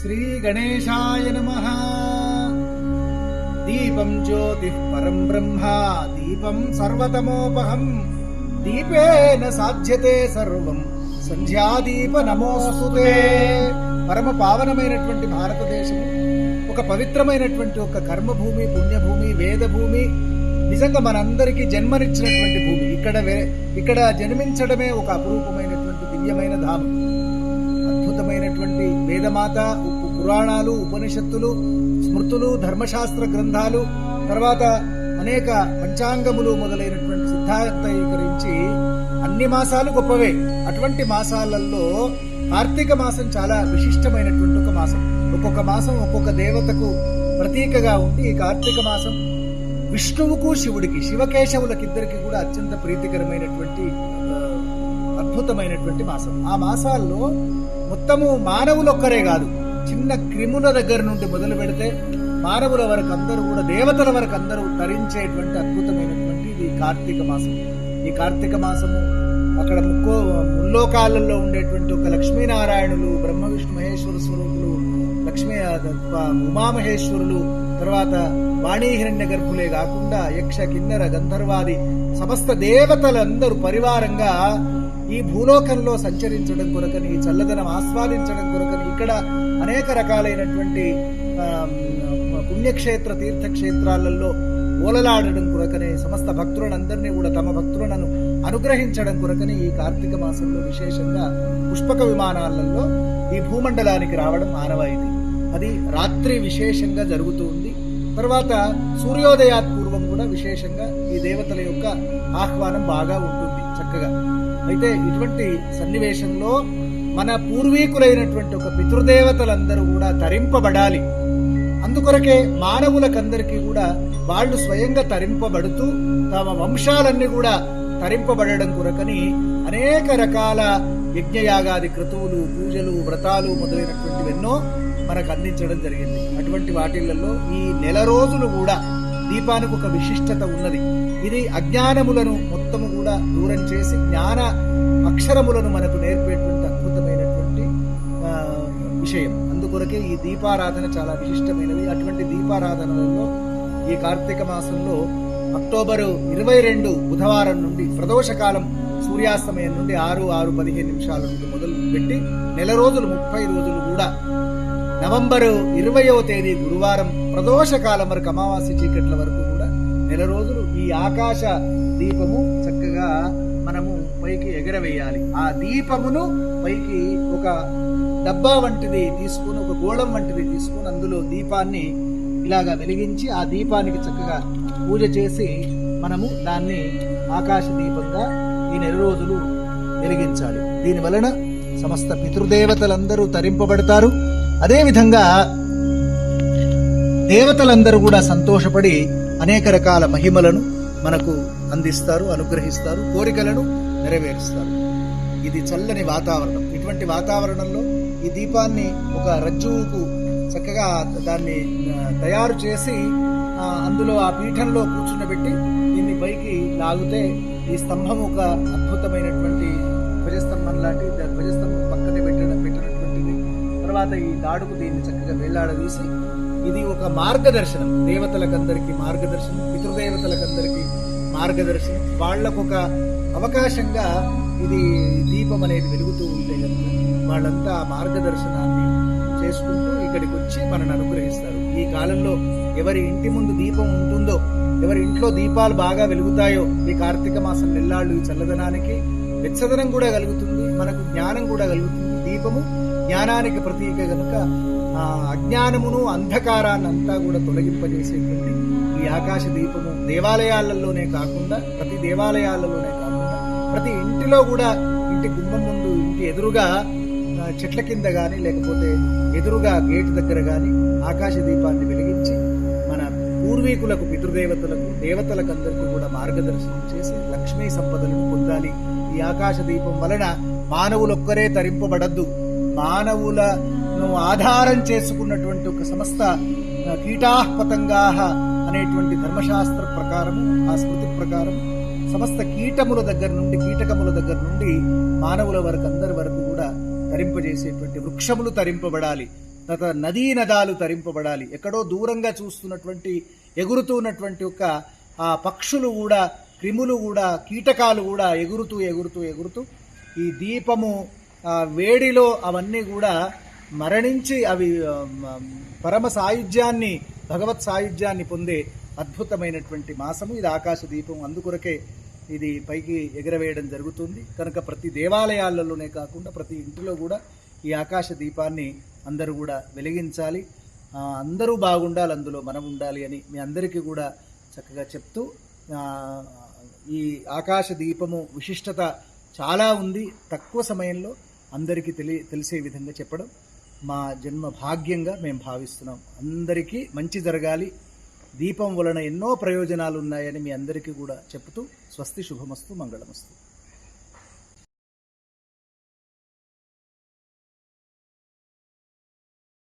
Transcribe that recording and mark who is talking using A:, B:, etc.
A: శ్రీ గణేశాయ నమ దీపం జ్యోతి పరం బ్రహ్మా దీపం సర్వతమోపహం దీపేన సాధ్యతే సర్వం సంధ్యాదీప నమోస్తుతే పరమ పావనమైనటువంటి భారతదేశం ఒక పవిత్రమైనటువంటి ఒక కర్మభూమి పుణ్యభూమి వేదభూమి నిజంగా మనందరికీ జన్మనిచ్చినటువంటి భూమి. ఇక్కడ ఇక్కడ జన్మించడమే ఒక అపురూపమైనటువంటి దివ్యమైన ధామం. అద్భుతమైనటువంటి వేదమాత పురాణాలు ఉపనిషత్తులు స్మృతులు ధర్మశాస్త్ర గ్రంథాలు తర్వాత అనేక పంచాంగములు మొదలైనటువంటి సిద్ధాంతీకరించి అన్ని మాసాలు గొప్పవే. అటువంటి మాసాలలో కార్తీక మాసం చాలా విశిష్టమైనటువంటి ఒక మాసం. ఒక్కొక్క మాసం ఒక్కొక్క దేవతకు ప్రతీకగా ఉండి ఈ కార్తీక మాసం విష్ణువుకు శివుడికి శివకేశవులకిద్దరికి కూడా అత్యంత ప్రీతికరమైనటువంటి అద్భుతమైనటువంటి మాసం. ఆ మాసాల్లో మొత్తము మానవులు ఒక్కరే కాదు. చిన్న క్రిముల దగ్గర నుండి మొదలు పెడితే మానవుల వరకు అందరూ కూడా దేవతల వరకు అందరూ తరించేటువంటి అద్భుతమైనటువంటి ఇది కార్తీక మాసం. ఈ కార్తీక మాసము అక్కడ ముక్కో ముల్లోకాలలో ఉండేటువంటి ఒక లక్ష్మీనారాయణులు బ్రహ్మ విష్ణు మహేశ్వర స్వరూపులు లక్ష్మీ ఉమామహేశ్వరులు తర్వాత వాణీహిరణ్య గర్భులే కాకుండా యక్ష కిన్నెర గంధర్వాది సమస్త దేవతలందరూ పరివారంగా ఈ భూలోకంలో సంచరించడం కొరకని ఈ చల్లదనం ఆస్వాదించడం కొరకని ఇక్కడ అనేక రకాలైనటువంటి పుణ్యక్షేత్ర తీర్థక్షేత్రాలలో ఓలలాడడం కొరకనే సమస్త భక్తులందరినీ కూడా తమ భక్తులను అనుగ్రహించడం కొరకని ఈ కార్తీక మాసంలో విశేషంగా పుష్పక విమానాలలో ఈ భూమండలానికి రావడం ఆనవాయితీ. అది రాత్రి విశేషంగా జరుగుతూ ఉంది. తర్వాత సూర్యోదయాత్ పూర్వం కూడా విశేషంగా ఈ దేవతల యొక్క ఆహ్వానం బాగా ఉంటుంది చక్కగా. అయితే ఇటువంటి సన్నివేశంలో మన పూర్వీకులైనటువంటి ఒక పితృదేవతలందరూ కూడా తరింపబడాలి. అందుకొరకే మానవులకందరికీ కూడా వాళ్ళు స్వయంగా తరింపబడుతూ తమ వంశాలన్నీ కూడా తరింపబడడం కొరకని అనేక రకాల యజ్ఞయాగాది క్రతువులు పూజలు వ్రతాలు మొదలైనటువంటివి ఎన్నో మనకు అందించడం జరిగింది. అటువంటి వాటిలలో ఈ నెల రోజులు కూడా దీపానికి ఒక విశిష్టత ఉన్నది. ఇది అజ్ఞానములను మొత్తము కూడా దూరం చేసి జ్ఞాన అక్షరములను మనకు నేర్పేటువంటి అద్భుతమైనటువంటి విషయం. అందుకొరకే ఈ దీపారాధన చాలా విశిష్టమైనది. అటువంటి దీపారాధనలలో ఈ కార్తీక మాసంలో అక్టోబరు ఇరవై రెండు బుధవారం నుండి ప్రదోషకాలం సూర్యాస్తమయం నుండి ఆరు ఆరు పదిహేను నిమిషాల నుండి మొదలు పెట్టి నెల రోజులు ముప్పై రోజులు కూడా నవంబరు ఇరవయవ తేదీ గురువారం ప్రదోషకాలం వరకు అమావాస్య చీకట్ల వరకు నెల రోజులు ఈ ఆకాశ దీపము చక్కగా మనము పైకి ఎగరవేయాలి. ఆ దీపమును పైకి ఒక డబ్బా వంటిది తీసుకుని ఒక గోళం వంటిది తీసుకుని అందులో దీపాన్ని ఇలాగా వెలిగించి ఆ దీపానికి చక్కగా పూజ చేసి మనము దాన్ని ఆకాశ దీపంగా ఈ నెల రోజులు వెలిగించాలి. దీని వలన సమస్త పితృదేవతలందరూ తరింపబడతారు. అదేవిధంగా దేవతలందరూ కూడా సంతోషపడి అనేక రకాల మహిమలను మనకు అందిస్తారు అనుగ్రహిస్తారు కోరికలను నెరవేరుస్తారు. ఇది చల్లని వాతావరణం. ఇటువంటి వాతావరణంలో ఈ దీపాన్ని ఒక రజ్జువుకు చక్కగా దాన్ని తయారు చేసి అందులో ఆ పీఠంలో కూర్చుండబెట్టి దీన్ని పైకి లాగితే ఈ స్తంభం ఒక అద్భుతమైనటువంటి ధ్వజస్తంభం లాంటి ధ్వజస్తంభం పక్కనే పెట్టడం పెట్టినటువంటిది. తర్వాత ఈ దాడుకు దీన్ని చక్కగా వేలాడదీసి ఇది ఒక మార్గదర్శనం. దేవతలకందరికీ మార్గదర్శనం పితృదేవతలకందరికీ మార్గదర్శనం. వాళ్ళకు ఒక అవకాశంగా ఇది దీపం అనేది వెలుగుతూ ఉంటే కనుక వాళ్ళంతా ఆ మార్గదర్శనాన్ని చేసుకుంటూ ఇక్కడికి వచ్చి మనల్ని అనుగ్రహిస్తారు. ఈ కాలంలో ఎవరి ఇంటి ముందు దీపం ఉంటుందో ఎవరి ఇంట్లో దీపాలు బాగా వెలుగుతాయో ఈ కార్తీక మాసం నెల్లాళ్ళు ఈ చల్లదనానికి వెచ్చదనం కూడా కలుగుతుంది మనకు జ్ఞానం కూడా కలుగుతుంది. దీపము జ్ఞానానికి ప్రతీక కనుక ఆ అజ్ఞానమును అంధకారాన్ని అంతా కూడా తొలగింపజేసేటువంటి ఈ ఆకాశ దీపము దేవాలయాలలోనే కాకుండా ప్రతి దేవాలయాలలోనే కాకుండా ప్రతి ఇంటిలో కూడా ఇంటి గుమ్మం ముందు ఇంటి ఎదురుగా చెట్ల కింద కానీ లేకపోతే ఎదురుగా గేటు దగ్గర కానీ ఆకాశ దీపాన్ని వెలిగించి మన పూర్వీకులకు పితృదేవతలకు దేవతలకు అందరికీ కూడా మార్గదర్శనం చేసి లక్ష్మీ సంపదలను పొందాలి. ఈ ఆకాశ దీపం వలన మానవులొక్కరే తరింపబడద్దు. మానవుల ఆధారం చేసుకున్నటువంటి ఒక సమస్త ఆ, అనేటువంటి ధర్మశాస్త్ర ప్రకారము ఆ స్మృతి ప్రకారం సమస్త కీటముల దగ్గర నుండి కీటకముల దగ్గర నుండి మానవుల వరకు అందరి వరకు కూడా తరింపజేసేటువంటి వృక్షములు తరింపబడాలి. తర్వాత నదీ నదాలు తరింపబడాలి. ఎక్కడో దూరంగా చూస్తున్నటువంటి ఎగురుతున్నటువంటి ఒక ఆ పక్షులు కూడా క్రిములు కూడా కీటకాలు కూడా ఎగురుతూ ఎగురుతూ ఎగురుతూ ఈ దీపము వేడిలో అవన్నీ కూడా మరణించి అవి పరమ సాయుధ్యాన్ని భగవత్ సాయుధ్యాన్ని పొందే అద్భుతమైనటువంటి మాసము. ఇది ఆకాశ దీపం అందుకొరకే ఇది పైకి ఎగరవేయడం జరుగుతుంది. కనుక ప్రతి దేవాలయాలలోనే కాకుండా ప్రతి ఇంటిలో కూడా ఈ ఆకాశ దీపాన్ని అందరూ కూడా వెలిగించాలి. అందరూ బాగుండాలి అందులో మనం ఉండాలి అని మీ అందరికీ కూడా చక్కగా చెప్తూ ఈ ఆకాశ దీపము విశిష్టత చాలా ఉంది. తక్కువ సమయంలో అందరికీ తెలి తెలిసే విధంగా చెప్పడం. మా జన్మ భాగ్యంగా మేము భావిస్తున్నాం. అందరికీ మంచి జరగాలి. దీపం వలన ఎన్నో ప్రయోజనాలు ఉన్నాయని మీ అందరికీ కూడా చెప్తూ స్వస్తి శుభమస్తు మంగళమస్తు.